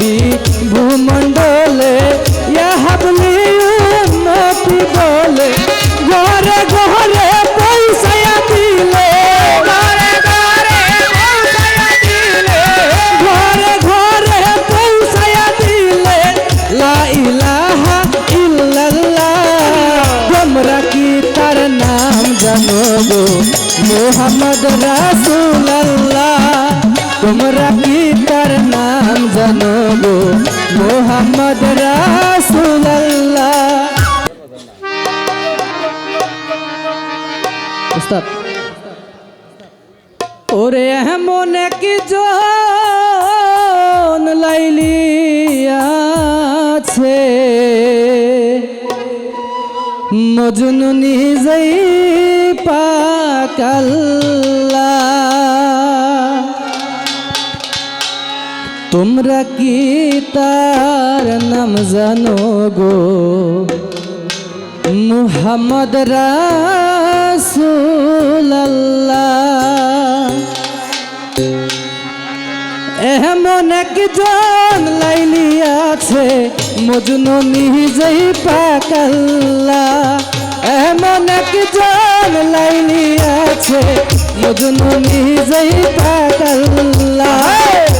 নবী জানো গো মোহাম্মদ রাসূলুল্লাহ। উস্তাদ ওরে এমন কি জন লাইলি আছে। মজনু নিজেই পাকাল্লা তোমরা কি তার নাম জানো গো? মুহাম্মদ রাসূলুল্লাহ। এমন একজন লাইলি আছে, মজনু নিজেই পাকাল্লা এমন একজন লাইলি আছে, মজনু নিজেই পাকাল্লা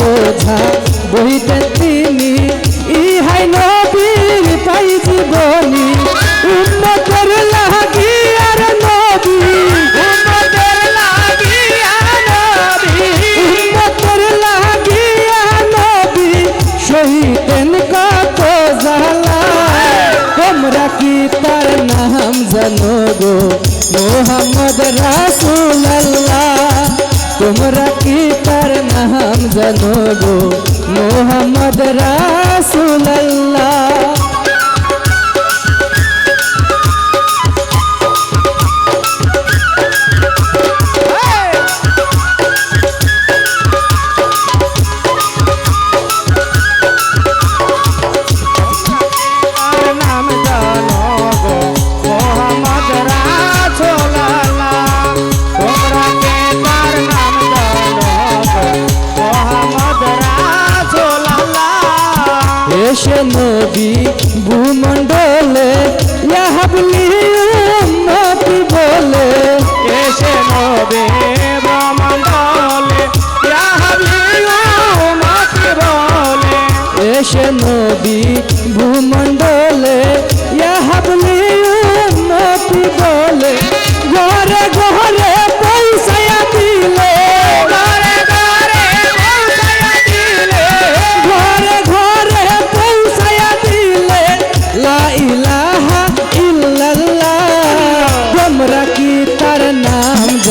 বোঝা বহিতেন তিনি ইহাই নবীর পাই জীবনী। উন্নতর লাগি আর নবী। উম্মতের লাগিয়া নবী। উন্নতর লাগি আর নবী। শহীদেন কত জালা তোমরা কি তার নাম জানো গো? মোহাম্মদ রাসূলুল্লাহ। গো।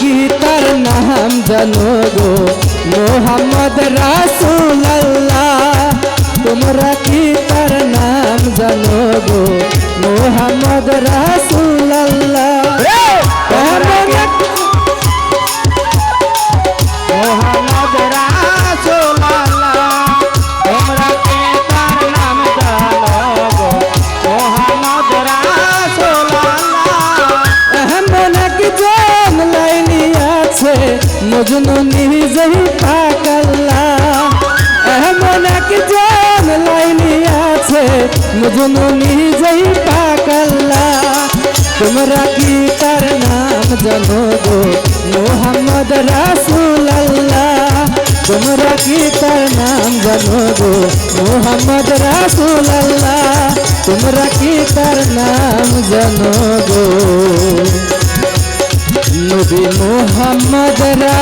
কি তার নাম জানো গো মোহাম্মদ রাসুল্লাহ তোমরা কি তার নাম জানো গো মোহাম্মদ রাসুল্লাহ মজনু নিজেই পাকাল্লা এমন একজন লাইনি আছে মজনু নিজেই পাকাল্লা তোমরা কি তার নাম জানো গো? মোহাম্মদ রাসুল্লাহ তোমরা কি তার নাম জানো গো? মোহাম্মদ রাসুল্লাহ তোমরা কি তার নাম জানো গো? নবী মোহাম্মদ রা